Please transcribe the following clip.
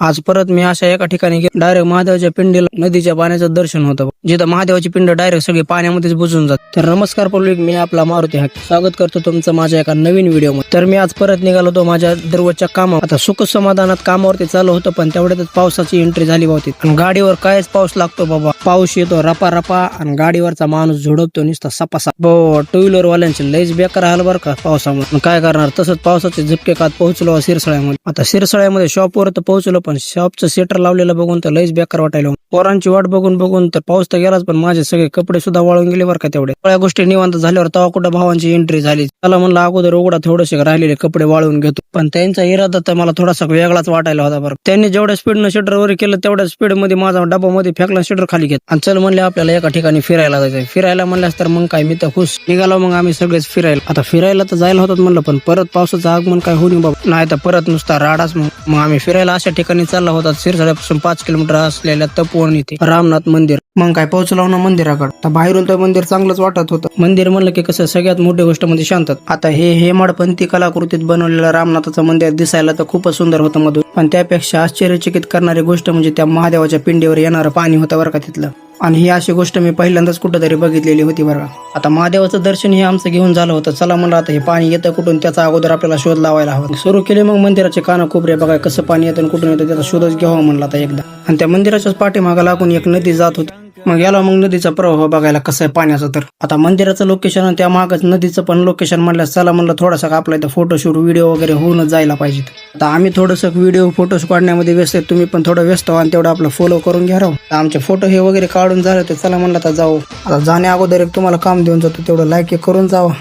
आज परत मी अशा एका ठिकाणी डायरेक्ट महादेवाच्या पिंडीला नदीच्या पाण्याचं दर्शन होतं. जिथं महादेवाची पिंड डायरेक्ट सगळी पाण्यामध्येच बुजून जात तर नमस्कार पब्लिक मी आपला मारुती हाक. स्वागत करतो तुमचं माझ्या एका नवीन व्हिडिओ तर मी आज परत निघालो होतो माझ्या दररोजच्या कामावर. आता सुख समाधानात कामावरती चालू होतं पण तेवढ्यातच पावसाची एंट्री झाली होती. आणि गाडीवर कायच पाऊस लागतो बाबा. पाऊस येतो रपा रपा आणि गाडीवरचा माणूस झोडपतो नुसता सपासा. बो टू व्हीलर वाल्यांचे लयच बेकार हाल बरं का पावसामुळे. काय करणार? तसंच पावसाचे झपके कात पोहोचलो सिरसळ्यामध्ये आता सिरसळ्यामध्ये शॉपवर तर पोहोचलो पण शॉपचं सेटर लावलेलं बघून तर लयच बेकार वाटायला पोरांची वाट बघून बघून तर पाऊस तर गेलाच पण माझे सगळे कपडे सुद्धा वाळून गेले बरं का तेवढे. सगळ्या गोष्टी निवांत झाल्यावर तेव्हा कुठं भावांची एंट्री झाली. त्याला म्हणलं अगोदर उघडा थोडेसे राहिलेले कपडे वाळून घेतो. पण त्यांचा इरादा तर मला थोडासा वेगळाच वाटायला होता बरं. त्यांनी जेवढ्या स्पीडनं शटर वर केलं तेवढ्या स्पीडमध्ये माझा डबा मध्ये फेकला शटर खाली घेत आणि चल म्हणले आपल्याला एका ठिकाणी फिरायला जायचं फिरायला म्हणल्यास तर मग काय मी तर खुश. निघालो मग आम्ही सगळेच फिरायला. आता फिरायला तर जायला होतात म्हणलं पण परत पावसाचं आगमन काय होणी बाबा. नाही तर परत नुसता राडाच मग. मग आम्ही फिरायला अशा ठिकाणी चालला होता सिरसाड्यापासून पाच किलोमीटर असलेल्या तपोवन इथे रामनाथ मंदिर. मग काय पोहोचलो ना मंदिराकडे. तर बाहेरून तर मंदिर चांगलंच वाटत होतं. मंदिर म्हणलं की कसं सगळ्यात मोठी गोष्ट म्हणजे शांतात आता हे हेमाडपंथी कलाकृतीत बनवलेलं रामनाथाचं मंदिर दिसायला तर खूपच सुंदर होतं मधून. पण त्यापेक्षा आश्चर्यचकित करणारी गोष्ट म्हणजे त्या महादेवाच्या पिंडीवर येणारं पाणी होतं बरं का तिथलं. आणि ही अशी गोष्ट मी पहिल्यांदाच कुठंतरी बघितलेली होती बरं का. आता महादेवाचं दर्शन हे आमचं घेऊन झालं होतं. चला म्हणलं आता हे पाणी येतं कुठून त्याचा अगोदर आपल्याला शोध लावायला हवा. सुरू केले मग मंदिराचे कान कोपरे बघा कसं पाणी येतं कुठून येतं त्याचा शोधच घ्यावा म्हणला आता एकदा. आणि त्या मंदिराच्याच पाठीमागा लागून एक नदी जात होती. मग याला मग नदीचा प्रवाह बघायला कसं आहे पाण्याचा तर? आता मंदिराचं लोकेशन आणि त्या मागच नदीचं पण लोकेशन म्हणल्यास चला म्हणलं थोडासा आपला इथं फोटोशूट व्हिडिओ वगैरे होऊनच जायला पाहिजे आता आम्ही थोडंसं व्हिडिओ फोटोज काढण्यामध्ये व्यस्त आहे तुम्ही पण थोडं व्यस्त व्हा आणि तेवढं आपलं फॉलो करून घ्या राहू आमचे फोटो हे वगैरे काढून झाले तर चला म्हणलं आता जाऊ. आता जाण्या अगोदर एक तुम्हाला काम देऊन जातो. तेवढं लाईक करून जावं.